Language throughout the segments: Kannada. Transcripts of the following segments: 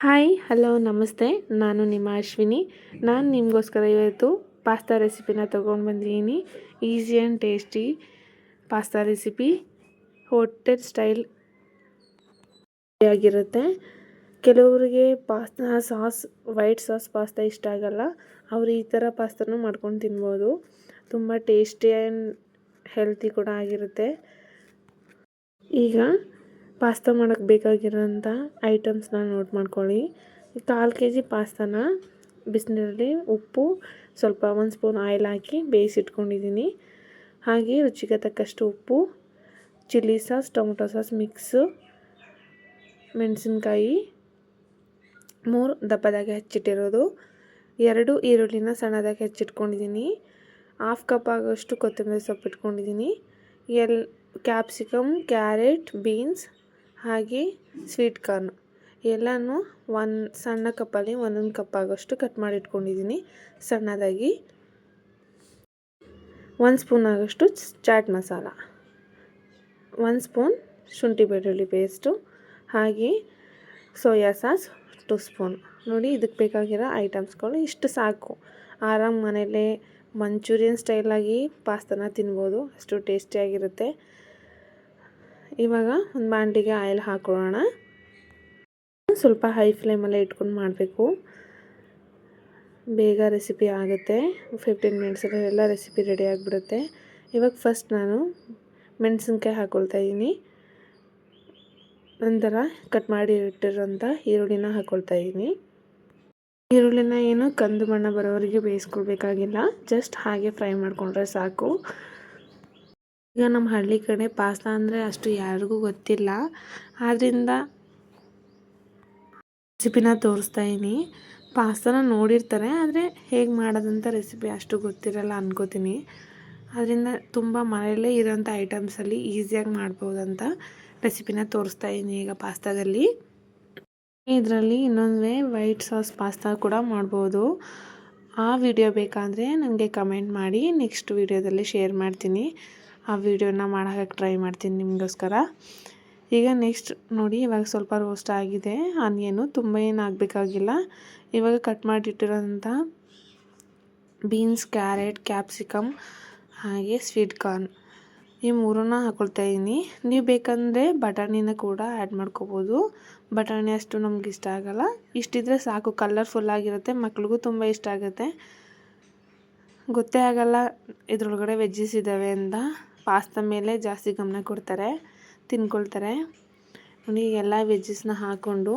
ಹಾಯ್ ಹಲೋ ನಮಸ್ತೆ. ನಾನು ನಿಮ್ಮ ಅಶ್ವಿನಿ. ನಾನು ನಿಮಗೋಸ್ಕರ ಇವತ್ತು ಪಾಸ್ತಾ ರೆಸಿಪಿನ ತೊಗೊಂಡು ಬಂದಿದ್ದೀನಿ easy and tasty pasta recipe hotel style ಆಗಿರುತ್ತೆ. ಕೆಲವರಿಗೆ pasta sauce white sauce pasta ಇಷ್ಟ ಆಗಲ್ಲ. ಅವರು ಈ ಥರ ಪಾಸ್ತಾನೂ ಮಾಡ್ಕೊಂಡು ತಿನ್ಬೋದು. ತುಂಬ ಟೇಸ್ಟಿ ಆ್ಯಂಡ್ ಹೆಲ್ತಿ ಕೂಡ ಆಗಿರುತ್ತೆ. ಈಗ ಪಾಸ್ತಾ ಮಾಡೋಕ್ಕೆ ಬೇಕಾಗಿರೋಂಥ ಐಟಮ್ಸ್ನ ನೋಟ್ ಮಾಡ್ಕೊಳ್ಳಿ. ಕಾಲು ಕೆ ಜಿ ಪಾಸ್ತಾನ, ಬಿಸಿನೀರಲ್ಲಿ ಉಪ್ಪು, ಸ್ವಲ್ಪ ಒಂದು ಸ್ಪೂನ್ ಆಯಿಲ್ ಹಾಕಿ ಬೇಯಿಸಿಟ್ಕೊಂಡಿದ್ದೀನಿ. ಹಾಗೆ ರುಚಿಗೆ ತಕ್ಕಷ್ಟು ಉಪ್ಪು, chilli sauce, tomato sauce mix, ಮೆಣಸಿನ್ಕಾಯಿ, ಮೂರು ದಪ್ಪದಾಗಿ ಹಚ್ಚಿಟ್ಟಿರೋದು. ಎರಡು ಈರುಳ್ಳಿನ ಸಣ್ಣದಾಗಿ ಹೆಚ್ಚಿಟ್ಕೊಂಡಿದ್ದೀನಿ. ಹಾಫ್ ಕಪ್ ಆಗೋಷ್ಟು ಕೊತ್ತಂಬರಿ ಸೊಪ್ಪು ಇಟ್ಕೊಂಡಿದ್ದೀನಿ. ಎಲ್, ಕ್ಯಾಪ್ಸಿಕಮ್, ಕ್ಯಾರೆಟ್, ಬೀನ್ಸ್ ಹಾಗೆ ಸ್ವೀಟ್ ಕಾರ್ನ್ ಎಲ್ಲನೂ ಒಂದು ಸಣ್ಣ ಕಪ್ಪಲ್ಲಿ ಒಂದೊಂದು ಕಪ್ ಆಗೋಷ್ಟು ಕಟ್ ಮಾಡಿ ಇಟ್ಕೊಂಡಿದ್ದೀನಿ ಸಣ್ಣದಾಗಿ ಒಂದು ಸ್ಪೂನ್ ಆಗೋಷ್ಟು ಚಾಟ್ ಮಸಾಲ ಒಂದು ಸ್ಪೂನ್ ಶುಂಠಿ ಬೆಳ್ಳುಳ್ಳಿ ಪೇಸ್ಟು ಹಾಗೆ ಸೋಯಾ ಸಾಸ್ ಟು ಸ್ಪೂನ್ ನೋಡಿ ಇದಕ್ಕೆ ಬೇಕಾಗಿರೋ ಐಟಮ್ಸ್ಗಳು ಇಷ್ಟು ಸಾಕು. ಆರಾಮ್ ಮನೇಲೇ ಮಂಚೂರಿಯನ್ ಸ್ಟೈಲಾಗಿ ಪಾಸ್ತನ ತಿನ್ಬೋದು. ಅಷ್ಟು ಟೇಸ್ಟಿಯಾಗಿರುತ್ತೆ ಇವಾಗ ಒಂದು ಬಾಂಡಿಗೆ ಆಯಿಲ್ ಹಾಕೊಳ್ಳೋಣ. ಸ್ವಲ್ಪ ಹೈ ಫ್ಲೇಮಲ್ಲೇ ಇಟ್ಕೊಂಡು ಮಾಡಬೇಕು. ಬೇಗ ರೆಸಿಪಿ ಆಗುತ್ತೆ. ಫಿಫ್ಟೀನ್ ಮಿನಿಟ್ಸಲ್ಲಿ ಎಲ್ಲ ರೆಸಿಪಿ ರೆಡಿ ಆಗಿಬಿಡುತ್ತೆ. ಇವಾಗ ಫಸ್ಟ್ ನಾನು ಮೆಣಸಿನ್ಕಾಯಿ ಹಾಕ್ಕೊಳ್ತಾ ಇದ್ದೀನಿ. ನಂತರ ಕಟ್ ಮಾಡಿ ಇಟ್ಟಿರೋಂಥ ಈರುಳ್ಳಿನ ಹಾಕ್ಕೊಳ್ತಾ ಇದ್ದೀನಿ. ಈರುಳ್ಳಿನ ಏನು ಕಂದು ಬಣ್ಣ ಬರೋವರೆಗೆ ಬೇಯಿಸ್ಕೊಳ್ಬೇಕಾಗಿಲ್ಲ. ಜಸ್ಟ್ ಹಾಗೆ ಫ್ರೈ ಮಾಡಿಕೊಂಡ್ರೆ ಸಾಕು. ಈಗ ನಮ್ಮ ಹಳ್ಳಿ ಕಡೆ ಪಾಸ್ತಾ ಅಂದರೆ ಅಷ್ಟು ಯಾರಿಗೂ ಗೊತ್ತಿಲ್ಲ. ಆದ್ದರಿಂದ ರೆಸಿಪಿನ ತೋರಿಸ್ತಾ ಇದ್ದೀನಿ ಪಾಸ್ತಾನ ನೋಡಿರ್ತಾರೆ, ಆದರೆ ಹೇಗೆ ಮಾಡೋದಂಥ ರೆಸಿಪಿ ಅಷ್ಟು ಗೊತ್ತಿರಲ್ಲ ಅನ್ಕೋತೀನಿ. ಅದರಿಂದ ತುಂಬ ಮನೆಯಲ್ಲೇ ಇರೋಂಥ ಐಟಮ್ಸಲ್ಲಿ ಈಸಿಯಾಗಿ ಮಾಡ್ಬೋದಂತ ರೆಸಿಪಿನ ತೋರಿಸ್ತಾ ಇದ್ದೀನಿ ಈಗ ಪಾಸ್ತಾದಲ್ಲಿ. ಇದರಲ್ಲಿ ಇನ್ನೊಂದು ವೈಟ್ ಸಾಸ್ ಪಾಸ್ತಾ ಕೂಡ ಮಾಡ್ಬೋದು. ಆ ವಿಡಿಯೋ ಬೇಕಾದರೆ ನನಗೆ ಕಮೆಂಟ್ ಮಾಡಿ ನೆಕ್ಸ್ಟ್ ವಿಡಿಯೋದಲ್ಲಿ ಶೇರ್ ಮಾಡ್ತೀನಿ. ಆ ವಿಡಿಯೋನ ಮಾಡೋಕ್ಕೆ ಟ್ರೈ ಮಾಡ್ತೀನಿ ನಿಮಗೋಸ್ಕರ. ಈಗ ನೆಕ್ಸ್ಟ್ ನೋಡಿ, ಇವಾಗ ಸ್ವಲ್ಪ ರೋಸ್ಟ್ ಆಗಿದೆ. ಆನಿಯನು ತುಂಬ ಏನು ಆಗಬೇಕಾಗಿಲ್ಲ. ಇವಾಗ ಕಟ್ ಮಾಡಿಟ್ಟಿರೋಂಥ ಬೀನ್ಸ್ ಕ್ಯಾರೆಟ್ ಕ್ಯಾಪ್ಸಿಕಮ್ ಹಾಗೆ ಸ್ವೀಟ್ ಕಾರ್ನ್ ಈ ಮೂರನ್ನ ಹಾಕ್ಕೊಳ್ತಾ ಇದ್ದೀನಿ ನೀವು ಬೇಕಂದರೆ ಬಟಾಣಿನ ಕೂಡ ಆ್ಯಡ್ ಮಾಡ್ಕೋಬೋದು. ಬಟಾಣಿ ಅಷ್ಟು ನಮ್ಗೆ ಇಷ್ಟ ಆಗೋಲ್ಲ. ಇಷ್ಟಿದ್ರೆ ಸಾಕು ಕಲರ್ಫುಲ್ ಆಗಿರುತ್ತೆ, ಮಕ್ಳಿಗೂ ತುಂಬ ಇಷ್ಟ ಆಗುತ್ತೆ. ಗೊತ್ತೇ ಆಗೋಲ್ಲ ಇದ್ರೊಳಗಡೆ ವೆಜ್ಜಸ್ ಇದ್ದಾವೆ ಅಂತ. ಪಾಸ್ತಾ ಮೇಲೆ ಜಾಸ್ತಿ ಗಮನ ಕೊಡ್ತಾರೆ, ತಿನ್ಕೊಳ್ತಾರೆ. ನೋಡಿ ಎಲ್ಲ ವೆಜ್ಜಸ್ನ ಹಾಕ್ಕೊಂಡು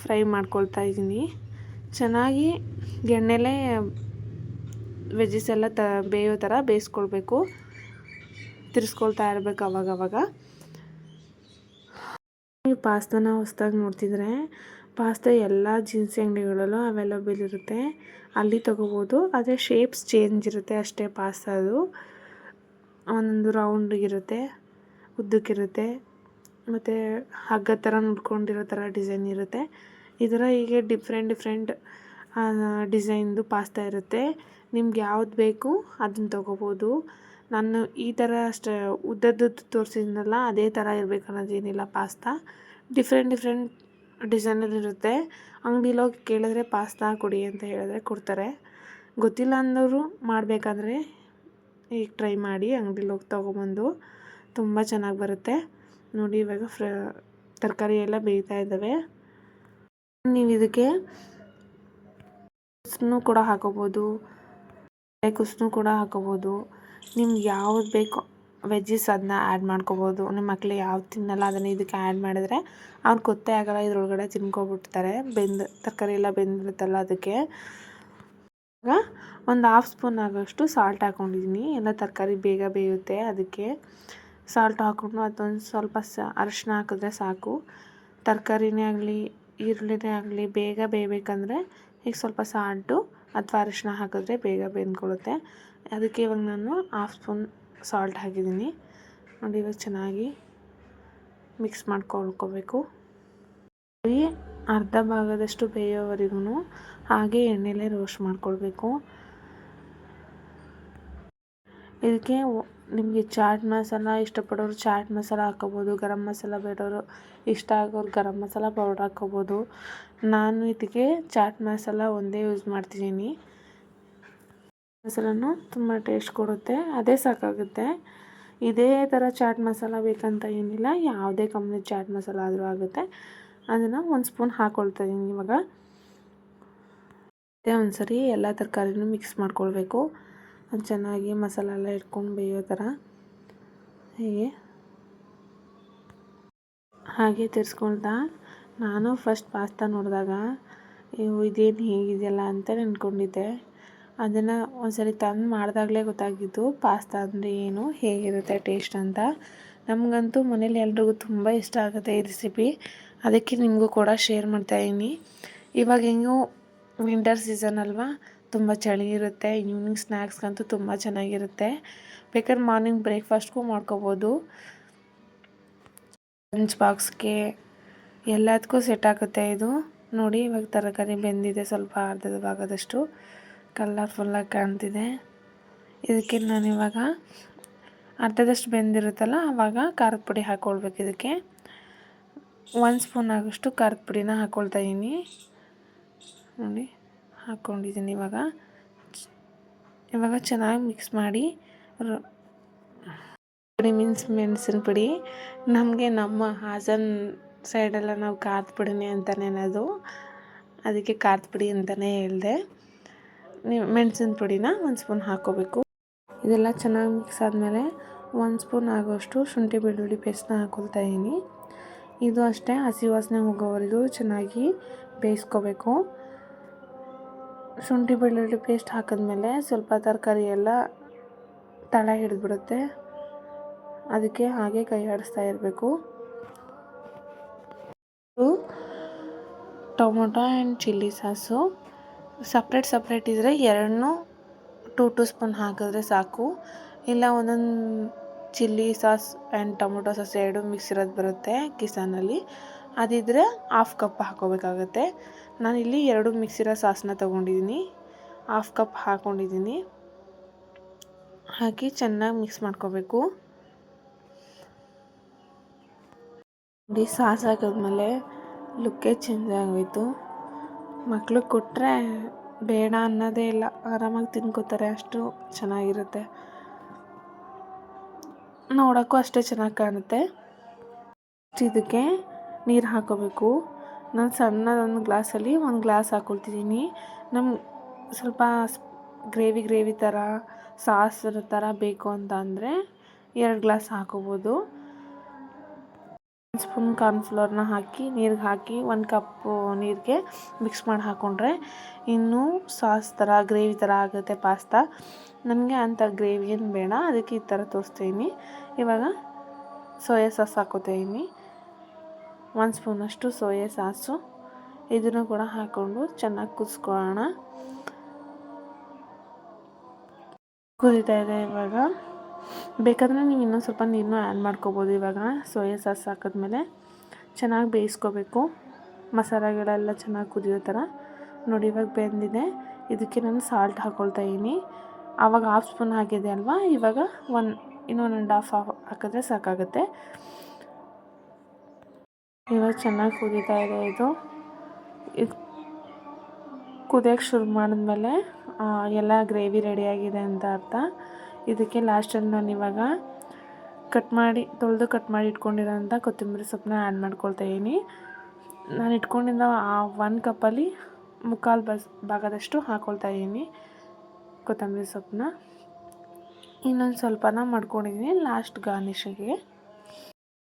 ಫ್ರೈ ಮಾಡ್ಕೊಳ್ತಾ ಇದ್ದೀನಿ ಚೆನ್ನಾಗಿ ಎಣ್ಣೆಲೇ ವೆಜ್ಜಸ್ ಎಲ್ಲ ತ, ಬೇಯೋ ಥರ ಬೇಯಿಸ್ಕೊಳ್ಬೇಕು. ತಿರ್ಸ್ಕೊಳ್ತಾ ಇರಬೇಕು ಅವಾಗವಾಗ. ಪಾಸ್ತಾನ ಹೊಸ್ದಾಗಿ ನೋಡ್ತಿದ್ರೆ ಪಾಸ್ತಾ ಎಲ್ಲ ಜೀನ್ಸ್ ಅಂಗಡಿಗಳಲ್ಲೂ ಅವೈಲಬಲ್ ಇರುತ್ತೆ. ಅಲ್ಲಿ ತೊಗೋಬೋದು. ಆದರೆ ಶೇಪ್ಸ್ ಚೇಂಜ್ ಇರುತ್ತೆ ಅಷ್ಟೇ ಪಾಸ್ತಾದು ಒಂದೊಂದು ರೌಂಡಿಗಿರುತ್ತೆ ಉದ್ದಕ್ಕಿರುತ್ತೆ ಮತ್ತು ಹಗ್ಗ ಥರ ನುಡ್ಕೊಂಡಿರೋ ಥರ ಡಿಸೈನ್ ಇರುತ್ತೆ. ಈ ಥರ ಹೀಗೆ ಡಿಫ್ರೆಂಟ್ ಡಿಫ್ರೆಂಟ್ ಡಿಸೈನ್ದು ಪಾಸ್ತಾ ಇರುತ್ತೆ. ನಿಮ್ಗೆ ಯಾವ್ದು ಬೇಕು ಅದನ್ನ ತೊಗೋಬೋದು. ನಾನು ಈ ಥರ ಅಷ್ಟೇ ಉದ್ದದ್ದು ತೋರಿಸಿದ್ನಲ್ಲ, ಅದೇ ಥರ ಇರಬೇಕು ಅನ್ನೋದೇನಿಲ್ಲ ಪಾಸ್ತಾ. ಡಿಫ್ರೆಂಟ್ ಡಿಫ್ರೆಂಟ್ ಡಿಸೈನಲ್ಲಿರುತ್ತೆ ಅಂಗಡಿಲಿ ಹೋಗಿ ಕೇಳಿದ್ರೆ ಪಾಸ್ತಾ ಕೊಡಿ ಅಂತ ಹೇಳಿದ್ರೆ ಕೊಡ್ತಾರೆ. ಗೊತ್ತಿಲ್ಲ ಅಂದವರು ಮಾಡಬೇಕಾದ್ರೆ ಈಗ ಟ್ರೈ ಮಾಡಿ ಅಂಗಡಿಲಿ ಹೋಗಿ ತೊಗೊಬಂದು ತುಂಬ ಚೆನ್ನಾಗಿ ಬರುತ್ತೆ. ನೋಡಿ ಇವಾಗ ಫ್ರ, ತರಕಾರಿ ಎಲ್ಲ ಬೇಯ್ತಾ ಇದ್ದಾವೆ. ನೀವು ಇದಕ್ಕೆ ಕುಸ್ನು ಕೂಡ ಹಾಕೋಬೋದು. ಕುಸ್ನು ಕೂಡ ಹಾಕೋಬೋದು. ನಿಮ್ಗೆ ಯಾವ್ದು ಬೇಕೋ ವೆಜ್ಜಸ್ ಅದನ್ನ ಆ್ಯಡ್ ಮಾಡ್ಕೋಬೋದು. ನಿಮ್ಮ ಮಕ್ಳಿಗೆ ಯಾವ್ದು ತಿನ್ನಲ್ಲ, ಅದನ್ನು ಇದಕ್ಕೆ ಆ್ಯಡ್ ಮಾಡಿದ್ರೆ ಅವ್ರಿಗೆ ಗೊತ್ತೇ ಆಗೋಲ್ಲ, ಇದ್ರೊಳಗಡೆ ತಿನ್ಕೊಬಿಡ್ತಾರೆ. ಬೆಂದು, ತರಕಾರಿ ಎಲ್ಲ ಬೆಂದಿರುತ್ತಲ್ಲ ಅದಕ್ಕೆ. ಒಂದು ಹಾಫ್ ಸ್ಪೂನ್ ಆಗೋಷ್ಟು ಸಾಲ್ಟ್ ಹಾಕ್ಕೊಂಡಿದ್ದೀನಿ ಎಲ್ಲ ತರಕಾರಿ ಬೇಗ ಬೇಯುತ್ತೆ ಅದಕ್ಕೆ. ಸಾಲ್ಟ್ ಹಾಕ್ಕೊಂಡು ಅದೊಂದು ಸ್ವಲ್ಪ ಸ, ಅರಶಿನ ಹಾಕಿದ್ರೆ ಸಾಕು. ತರಕಾರಿನೇ ಆಗಲಿ, ಈರುಳ್ಳಿನೇ ಆಗಲಿ ಬೇಗ ಬೇಯಬೇಕಂದ್ರೆ ಈಗ ಸ್ವಲ್ಪ ಸಾಲ್ಟು ಅಥವಾ ಅರಶಿನ ಹಾಕಿದ್ರೆ ಬೇಗ ಬೆಂದ್ಕೊಳ್ಳುತ್ತೆ ಅದಕ್ಕೆ ಇವಾಗ ನಾನು ಹಾಫ್ ಸ್ಪೂನ್ ಸಾಲ್ಟ್ ಹಾಕಿದ್ದೀನಿ. ನೋಡಿ, ಇವಾಗ ಚೆನ್ನಾಗಿ ಮಿಕ್ಸ್ ಮಾಡ್ಕೊಳ್ಕೋಬೇಕು. ಅರ್ಧ ಭಾಗದಷ್ಟು ಬೇಯೋವರೆಗೂ ಹಾಗೆ ಎಣ್ಣೆಲೇ ರೋಸ್ಟ್ ಮಾಡ್ಕೊಳ್ಬೇಕು. ಇದಕ್ಕೆ ನಿಮಗೆ ಚಾಟ್ ಮಸಾಲ ಇಷ್ಟಪಡೋರು ಚಾಟ್ ಮಸಾಲ ಹಾಕೋಬೋದು ಗರಂ ಮಸಾಲ ಬೇಡೋರು ಇಷ್ಟ ಆಗೋರು ಗರಂ ಮಸಾಲ ಪೌಡ್ರ್ ಹಾಕೋಬೋದು ನಾನು ಇದಕ್ಕೆ ಚಾಟ್ ಮಸಾಲ ಒಂದೇ ಯೂಸ್ ಮಾಡ್ತಿದ್ದೀನಿ. ಮಸಾಲನೂ ತುಂಬ ಟೇಸ್ಟ್ ಕೊಡುತ್ತೆ. ಅದೇ ಸಾಕಾಗುತ್ತೆ. ಇದೇ ಥರ ಚಾಟ್ ಮಸಾಲ ಬೇಕಂತ ಏನಿಲ್ಲ. ಯಾವುದೇ ಕಂಪ್ನಿ ಚಾಟ್ ಮಸಾಲ ಆದರೂ ಆಗುತ್ತೆ. ಅದನ್ನು ಒಂದು ಸ್ಪೂನ್ ಹಾಕ್ಕೊಳ್ತಾ ಇದ್ದೀನಿ ಇವಾಗ. ಮತ್ತೆ ಒಂದು ಸರಿ ಎಲ್ಲ ತರಕಾರಿನೂ ಮಿಕ್ಸ್ ಮಾಡ್ಕೊಳ್ಬೇಕು. ಚೆನ್ನಾಗಿ ಮಸಾಲ ಎಲ್ಲ ಇಟ್ಕೊಂಡು ಬೇಯೋ ಥರ ಹೀಗೆ. ಹಾಗೆ ತಿರ್ಸ್ಕೊಳ್ತಾ. ನಾನು ಫಸ್ಟ್ ಪಾಸ್ತಾ ನೋಡಿದಾಗ ಇದೇನು ಹೇಗಿದೆಯಲ್ಲ ಅಂತ ಅಂದ್ಕೊಂಡಿದ್ದೆ ಅದನ್ನು ಒಂದ್ಸರಿ ತಂದು ಮಾಡಿದಾಗಲೇ ಗೊತ್ತಾಗಿದ್ದು, ಪಾಸ್ತಾ ಅಂದರೆ ಏನು, ಹೇಗಿರುತ್ತೆ ಟೇಸ್ಟ್ ಅಂತ. ನಮಗಂತೂ ಮನೇಲಿ ಎಲ್ರಿಗೂ ತುಂಬ ಇಷ್ಟ ಆಗುತ್ತೆ ಈ ರೆಸಿಪಿ ಅದಕ್ಕೆ ನಿಮಗೂ ಕೂಡ ಶೇರ್ ಮಾಡ್ತಾಯಿದ್ದೀನಿ ಇವಾಗ ಹೆಂಗೋ ವಿಂಟರ್ ಸೀಸನ್ ಅಲ್ವಾ, ತುಂಬ ಚಳಿ ಇರುತ್ತೆ ಈವ್ನಿಂಗ್ ಸ್ನ್ಯಾಕ್ಸ್ಗಂತೂ ತುಂಬ ಚೆನ್ನಾಗಿರುತ್ತೆ. ಬೇಕಾದ್ರೆ ಮಾರ್ನಿಂಗ್ ಬ್ರೇಕ್ಫಾಸ್ಟ್ಗೂ ಮಾಡ್ಕೋಬೋದು. ಲಂಚ್ ಬಾಕ್ಸ್ಗೆ ಎಲ್ಲದಕ್ಕೂ ಸೆಟ್ ಆಗುತ್ತೆ ಇದು. ನೋಡಿ, ಇವಾಗ ತರಕಾರಿ ಬೆಂದಿದೆ ಸ್ವಲ್ಪ ಅರ್ಧದ ಭಾಗದಷ್ಟು ಕಲರ್ಫುಲ್ಲಾಗಿ ಕಾಣ್ತಿದೆ. ಇದಕ್ಕೆ ನಾನು ಇವಾಗ ಅರ್ಧದಷ್ಟು ಬೆಂದಿರುತ್ತಲ್ಲ ಆವಾಗ ಖಾರದ ಪುಡಿ ಹಾಕ್ಕೊಳ್ಬೇಕು ಇದಕ್ಕೆ. ಒಂದು ಸ್ಪೂನ್ ಆಗೋಷ್ಟು ಖಾರದ ಪುಡಿನ ಹಾಕ್ಕೊಳ್ತಾ ಇದ್ದೀನಿ ನೋಡಿ ಹಾಕ್ಕೊಂಡಿದ್ದೀನಿ ಇವಾಗ. ಇವಾಗ ಚೆನ್ನಾಗಿ ಮಿಕ್ಸ್ ಮಾಡಿ ಪುಡಿ ಮೀನ್ಸ್ ಮೆಣಸಿನ ಪುಡಿ. ನಮಗೆ ನಮ್ಮ ಹಾಸನ್ ಸೈಡೆಲ್ಲ ನಾವು ಖಾರದ ಪುಡಿನೇ ಅಂತಲೇ ಅನ್ನೋದು. ಅದಕ್ಕೆ ಖಾರದ ಪುಡಿ ಅಂತಲೇ ಹೇಳಿದೆ. ಮೆಣಸಿನ ಪುಡಿನ ಒಂದು ಸ್ಪೂನ್ ಹಾಕ್ಕೋಬೇಕು ಇದೆಲ್ಲ ಚೆನ್ನಾಗಿ ಮಿಕ್ಸ್ ಆದಮೇಲೆ ಒಂದು ಸ್ಪೂನ್ ಆಗೋಷ್ಟು ಶುಂಠಿ ಬೆಳ್ಳುಳ್ಳಿ ಪೇಸ್ಟ್ನ ಹಾಕ್ಕೊಳ್ತಾ ಇದ್ದೀನಿ ಇದು ಅಷ್ಟೇ, ಹಸಿ ವಾಸನೆ ಹೋಗೋವರೆಗೂ ಚೆನ್ನಾಗಿ ಬೇಯಿಸ್ಕೋಬೇಕು. ಶುಂಠಿ ಬೆಳ್ಳುಳ್ಳಿ ಪೇಸ್ಟ್ ಹಾಕಿದ್ಮೇಲೆ ಸ್ವಲ್ಪ ತರಕಾರಿ ಎಲ್ಲ ತಳ ಹಿಡಿದ್ಬಿಡುತ್ತೆ. ಅದಕ್ಕೆ ಹಾಗೆ ಕೈ ಆಡಿಸ್ತಾ ಇರಬೇಕು. Tomato and chilli sauce. Separate separate ಇದ್ದರೆ ಎರಡನ್ನೂ ಟೂ ಟೂ ಸ್ಪೂನ್ ಹಾಕಿದ್ರೆ ಸಾಕು. ಇಲ್ಲ ಒಂದೊಂದು chilli sauce and tomato sauce ಎರಡು ಮಿಕ್ಸ್ ಇರೋದು ಬರುತ್ತೆ ಕಿಸಾನಲ್ಲಿ. ಅದಿದ್ದರೆ ಹಾಫ್ ಕಪ್ ಹಾಕೋಬೇಕಾಗತ್ತೆ. ನಾನಿಲ್ಲಿ ಎರಡು ಮಿಕ್ಸ್ ಇರೋ ಸಾಸನ್ನ ತೊಗೊಂಡಿದ್ದೀನಿ ಹಾಫ್ ಕಪ್ ಹಾಕ್ಕೊಂಡಿದ್ದೀನಿ ಹಾಕಿ ಚೆನ್ನಾಗಿ ಮಿಕ್ಸ್ ಮಾಡ್ಕೋಬೇಕು. ನೋಡಿ ಸಾಸ್ ಹಾಕಿದ್ಮೇಲೆ ಲುಕ್ಕೇ ಚೇಂಜ್ ಆಗೋಯ್ತು. ಮಕ್ಳಿಗೆ ಕೊಟ್ಟರೆ ಬೇಡ ಅನ್ನೋದೇ ಇಲ್ಲ. ಆರಾಮಾಗಿ ತಿನ್ಕೋತಾರೆ, ಅಷ್ಟು ಚೆನ್ನಾಗಿರುತ್ತೆ. ನೋಡೋಕ್ಕೂ ಅಷ್ಟೇ ಚೆನ್ನಾಗಿ ಕಾಣುತ್ತೆ. ಇದಕ್ಕೆ ನೀರು ಹಾಕೋಬೇಕು. ನಾನು ಸಣ್ಣದೊಂದು ಗ್ಲಾಸಲ್ಲಿ ಒಂದು ಗ್ಲಾಸ್ ಹಾಕ್ಕೊಳ್ತಿದ್ದೀನಿ ನಮ್ಮ ಸ್ವಲ್ಪ ಗ್ರೇವಿ ಗ್ರೇವಿ ಥರ ಸಾಸ್ ಥರ ಬೇಕು ಅಂತ ಅಂದರೆ ಎರಡು ಗ್ಲಾಸ್ ಹಾಕೋಬೋದು. ಸ್ಪೂನ್ ಕಾರ್ನ್ಫ್ಲೋರ್ನ ಹಾಕಿ, ನೀರಿಗೆ ಹಾಕಿ ಒಂದು ಕಪ್ಪು ನೀರಿಗೆ ಮಿಕ್ಸ್ ಮಾಡಿ ಹಾಕ್ಕೊಂಡ್ರೆ ಇನ್ನೂ ಸಾಸ್ ಥರ ಗ್ರೇವಿ ಥರ ಆಗುತ್ತೆ ಪಾಸ್ತಾ ನನಗೆ ಅಂಥ ಗ್ರೇವಿ ಏನು ಬೇಡ, ಅದಕ್ಕೆ ಈ ಥರ ತೋರಿಸ್ತೀನಿ. ಇವಾಗ ಸೋಯಾ ಸಾಸ್ ಹಾಕೋತೀನಿ ಒಂದು ಸ್ಪೂನಷ್ಟು ಸೋಯಾ ಸಾಸು. ಇದನ್ನು ಕೂಡ ಹಾಕ್ಕೊಂಡು ಚೆನ್ನಾಗಿ ಕುದಿಸ್ಕೊಳ್ಳೋಣ. ಕುದೀತಾ ಇದೆ ಇವಾಗ. ಬೇಕಾದರೆ ನೀವು ಇನ್ನೊಂದು ಸ್ವಲ್ಪ ನೀರನ್ನ ಆ್ಯಡ್ ಮಾಡ್ಕೋಬೋದು. ಇವಾಗ ಸೋಯಾ ಸಾಸ್ ಹಾಕಿದ್ಮೇಲೆ ಚೆನ್ನಾಗಿ ಬೇಯಿಸ್ಕೋಬೇಕು. ಮಸಾಲೆಗಳೆಲ್ಲ ಚೆನ್ನಾಗಿ ಕುದಿಯೋ ಥರ ನೋಡಿ, ಇವಾಗ ಬೆಂದಿದೆ. ಇದಕ್ಕೆ ನಾನು ಸಾಲ್ಟ್ ಹಾಕ್ಕೊಳ್ತಾ ಇದ್ದೀನಿ ಆವಾಗ ಹಾಫ್ ಸ್ಪೂನ್ ಆಗಿದೆ ಅಲ್ವಾ? ಇವಾಗ ಒನ್ ಇನ್ನೂ ಒನ್ ಆ್ಯಂಡ್ ಹಾಫ್ ಹಾಕಿದ್ರೆ ಸಾಕಾಗುತ್ತೆ. ಇವಾಗ ಚೆನ್ನಾಗಿ ಕುದೀತಾ ಇದೆ ಇದು. ಇದು ಕುದಿಯೋಕ್ಕೆ ಶುರು ಮಾಡಿದ್ಮೇಲೆ ಎಲ್ಲ ಗ್ರೇವಿ ರೆಡಿಯಾಗಿದೆ ಅಂತ ಅರ್ಥ. ಇದಕ್ಕೆ ಲಾಸ್ಟಲ್ಲಿ ನಾನು ಇವಾಗ ಕಟ್ ಮಾಡಿ, ತೊಳೆದು ಕಟ್ ಮಾಡಿ ಇಟ್ಕೊಂಡಿರೋಂಥ ಕೊತ್ತಂಬರಿ ಸೊಪ್ಪನ್ನ ಆ್ಯಡ್ ಮಾಡ್ಕೊಳ್ತಾ ಇದ್ದೀನಿ ನಾನು ಇಟ್ಕೊಂಡಿದ್ದ ಆ ಒನ್ ಕಪ್ಪಲ್ಲಿ ಮುಕ್ಕಾಲು ಬಸ್ ಭಾಗದಷ್ಟು ಹಾಕ್ಕೊಳ್ತಾ ಇದ್ದೀನಿ ಕೊತ್ತಂಬರಿ ಸೊಪ್ಪನ್ನ. ಇನ್ನೊಂದು ಸ್ವಲ್ಪನ ಮಾಡ್ಕೊಂಡಿದ್ದೀನಿ ಲಾಸ್ಟ್ ಗಾರ್ನಿಷಿಗೆ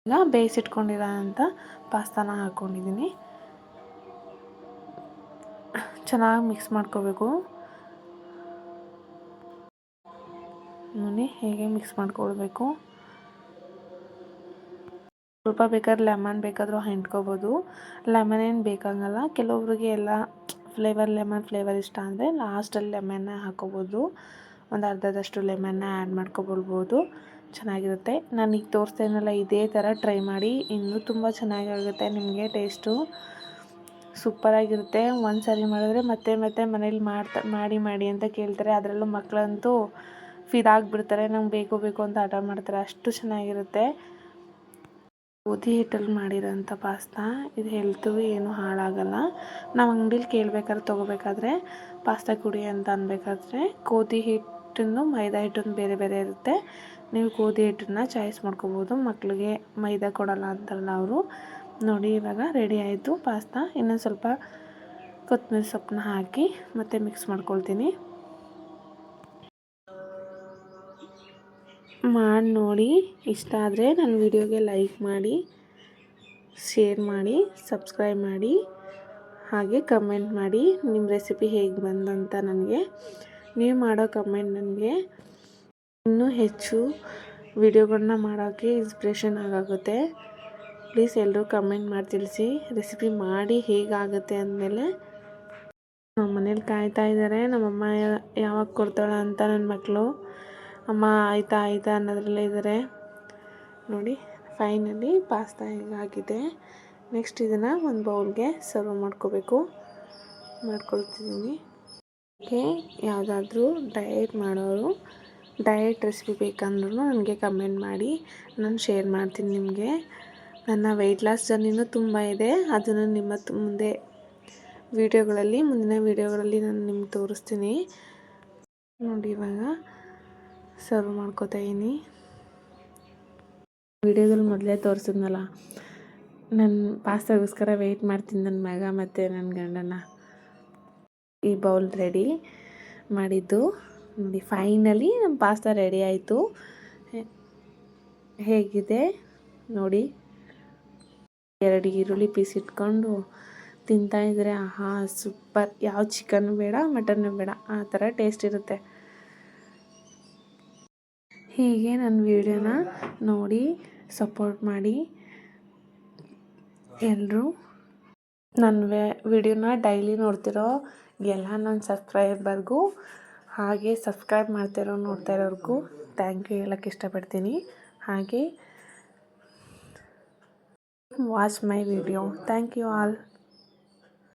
ಈಗ ಬೇಯಿಸಿಟ್ಕೊಂಡಿರೋ ಅಂಥ ಪಾಸ್ತಾನ ಹಾಕ್ಕೊಂಡಿದ್ದೀನಿ ಚೆನ್ನಾಗಿ ಮಿಕ್ಸ್ ಮಾಡ್ಕೋಬೇಕು. ನೋಡಿ ಹೇಗೆ ಮಿಕ್ಸ್ ಮಾಡ್ಕೊಳ್ಬೇಕು. ಸ್ವಲ್ಪ ಬೇಕಾದ್ರೆ ಲೆಮನ್ ಬೇಕಾದರೂ ಹಿಂಡ್ಕೋಬೋದು. ಲೆಮನ್ ಏನು ಬೇಕಾಗಲ್ಲ, ಕೆಲವೊಬ್ರಿಗೆ ಎಲ್ಲ ಫ್ಲೇವರ್ ಲೆಮನ್ ಫ್ಲೇವರ್ ಇಷ್ಟ ಅಂದರೆ ಲಾಸ್ಟಲ್ಲಿ ಲೆಮನ್ನ ಹಾಕೋಬೋದು. ಒಂದು ಅರ್ಧದಷ್ಟು ಲೆಮನ್ನ ಆ್ಯಡ್ ಮಾಡ್ಕೊಬರ್ಬೋದು ಚೆನ್ನಾಗಿರುತ್ತೆ. ನಾನು ಈಗ ತೋರಿಸ್ತೇನಲ್ಲ, ಇದೇ ಥರ ಟ್ರೈ ಮಾಡಿ. ಇನ್ನೂ ತುಂಬ ಚೆನ್ನಾಗಿರುತ್ತೆ ನಿಮಗೆ ಟೇಸ್ಟು ಸೂಪರಾಗಿರುತ್ತೆ ಒಂದು ಸಾರಿ ಮಾಡಿದ್ರೆ ಮತ್ತೆ ಮತ್ತೆ ಮನೇಲಿ ಮಾಡ್ತಾ, ಮಾಡಿ ಮಾಡಿ ಅಂತ ಕೇಳ್ತಾರೆ. ಅದರಲ್ಲೂ ಮಕ್ಕಳಂತೂ ಫಿದಾಗ್ಬಿಡ್ತಾರೆ, ನಂಗೆ ಬೇಕು ಬೇಕು ಅಂತ ಆರ್ಡರ್ ಮಾಡ್ತಾರೆ, ಅಷ್ಟು ಚೆನ್ನಾಗಿರುತ್ತೆ. ಗೋಧಿ ಹಿಟ್ಟಲ್ಲಿ ಮಾಡಿರೋಂಥ ಪಾಸ್ತಾ, ಇದು ಹೆಲ್ತು ಏನು ಹಾಳಾಗಲ್ಲ. ನಾವು ಅಂಗಡೀಲಿ ಕೇಳಬೇಕಾದ್ರೆ ತೊಗೋಬೇಕಾದ್ರೆ ಪಾಸ್ತಾ ಕುಡಿ ಅಂತ ಅನ್ಬೇಕಾದ್ರೆ ಗೋಧಿ ಹಿಟ್ಟನ್ನು ಮೈದಾ ಹಿಟ್ಟನ್ನು ಬೇರೆ ಬೇರೆ ಇರುತ್ತೆ. ನೀವು ಗೋಧಿ ಹಿಟ್ಟನ್ನ ಚಾಯ್ಸ್ ಮಾಡ್ಕೋಬೋದು ಮಕ್ಕಳಿಗೆ ಮೈದಾ ಕೊಡಲ್ಲ ಅಂತಾರಲ್ಲ ಅವರು. ನೋಡಿ, ಇವಾಗ ರೆಡಿ ಆಯಿತು ಪಾಸ್ತಾ. ಇನ್ನೊಂದು ಸ್ವಲ್ಪ ಕೊತ್ತಂಬರಿ ಸೊಪ್ಪನ್ನ ಹಾಕಿ ಮತ್ತೆ ಮಿಕ್ಸ್ ಮಾಡ್ಕೊಳ್ತೀನಿ. ಮಾಡಿ ನೋಡಿ. ಇಷ್ಟ ಆದರೆ ನನ್ನ ವಿಡಿಯೋಗೆ ಲೈಕ್ ಮಾಡಿ, ಶೇರ್ ಮಾಡಿ, ಸಬ್ಸ್ಕ್ರೈಬ್ ಮಾಡಿ, ಹಾಗೆ ಕಮೆಂಟ್ ಮಾಡಿ. ನಿಮ್ಮ ರೆಸಿಪಿ ಹೇಗೆ ಬಂದಂತ ನನಗೆ, ನೀವು ಮಾಡೋ ಕಮೆಂಟ್ ನನಗೆ ಇನ್ನೂ ಹೆಚ್ಚು ವಿಡಿಯೋಗಳನ್ನ ಮಾಡೋಕ್ಕೆ ಇನ್ಸ್ಪಿರೇಷನ್ ಆಗಾಗುತ್ತೆ. ಪ್ಲೀಸ್ ಎಲ್ಲರೂ ಕಮೆಂಟ್ ಮಾಡಿ ತಿಳಿಸಿ, ರೆಸಿಪಿ ಮಾಡಿ ಹೇಗಾಗುತ್ತೆ ಅಂದಮೇಲೆ. ನಮ್ಮ ಮನೇಲಿ ಕಾಯ್ತಾ ಇದ್ದಾರೆ ನಮ್ಮಮ್ಮ ಯಾವಾಗ ಕೊಡ್ತಾಳೆ ಅಂತ ನನ್ನ ಮಕ್ಕಳು. ಅಮ್ಮ, ಆಯ್ತಾ ಆಯ್ತಾ ಅನ್ನೋದ್ರಲ್ಲೇ ಇದ್ದಾರೆ. ನೋಡಿ ಫೈನಲಿ ಪಾಸ್ತಾ ಆಗಿದೆ. ನೆಕ್ಸ್ಟ್ ಇದನ್ನು ಒಂದು ಬೌಲ್ಗೆ ಸರ್ವ್ ಮಾಡ್ಕೋಬೇಕು. ಮಾಡ್ಕೊಳ್ತಿದ್ದೀನಿ ಓಕೆ ಯಾವುದಾದ್ರೂ ಡಯಟ್ ಮಾಡೋರು ಡಯಟ್ ರೆಸಿಪಿ ಬೇಕಂದ್ರೂ ನನಗೆ ಕಮೆಂಟ್ ಮಾಡಿ. ನಾನು ಶೇರ್ ಮಾಡ್ತೀನಿ ನಿಮಗೆ. ನನ್ನ ವೆಯ್ಟ್ ಲಾಸ್ ಜರ್ನಿನೂ ತುಂಬ ಇದೆ. ಅದನ್ನು ನಿಮ್ಮ ಮುಂದೆ ವೀಡಿಯೋಗಳಲ್ಲಿ ಮುಂದಿನ ವೀಡಿಯೋಗಳಲ್ಲಿ ನಾನು ನಿಮ್ಗೆ ತೋರಿಸ್ತೀನಿ. ನೋಡಿ ಇವಾಗ ಸರ್ವ್ ಮಾಡ್ಕೋತಾ ಇದ್ದೀನಿ ವಿಡಿಯೋದಲ್ಲಿ ಮೊದಲೇ ತೋರಿಸಿದ್ನಲ್ಲ ನನ್ನ ಪಾಸ್ತಾಗೋಸ್ಕರ ವೆಯ್ಟ್ ಮಾಡ್ತೀನಿ ನನ್ನ ಮಗ ಮತ್ತು ನನ್ನ ಗಂಡನ. ಈ ಬೌಲ್ ರೆಡಿ ಮಾಡಿದ್ದು. ನೋಡಿ ಫೈನಲಿ ನಮ್ಮ ಪಾಸ್ತಾ ರೆಡಿ ಆಯಿತು. ಹೇಗಿದೆ? ನೋಡಿ, ಎರಡು ಈರುಳ್ಳಿ ಪೀಸ್ ಇಟ್ಕೊಂಡು ತಿಂತಾಯಿದ್ರೆ ಆಹಾ ಸೂಪರ್ ಯಾವ ಚಿಕನ್ ಬೇಡ ಮಟನ್ನು ಬೇಡ, ಆ ಥರ ಟೇಸ್ಟ್ ಇರುತ್ತೆ. ಹೀಗೆ ನನ್ನ ವೀಡಿಯೋನ ನೋಡಿ ಸಪೋರ್ಟ್ ಮಾಡಿ ಎಲ್ಲರೂ ನನ್ನ ವೇ, ವಿಡಿಯೋನ ಡೈಲಿ ನೋಡ್ತಿರೋ ಎಲ್ಲ ನನ್ನ ಸಬ್ಸ್ಕ್ರೈಬರ್ಗೂ ಹಾಗೆ ಸಬ್ಸ್ಕ್ರೈಬ್ ಮಾಡ್ತಿರೋ ನೋಡ್ತಾ ಇರೋರ್ಗೂ ಥ್ಯಾಂಕ್ ಯು ಹೇಳೋಕ್ಕೆ ಇಷ್ಟಪಡ್ತೀನಿ. ಹಾಗೆ watch my video thank you all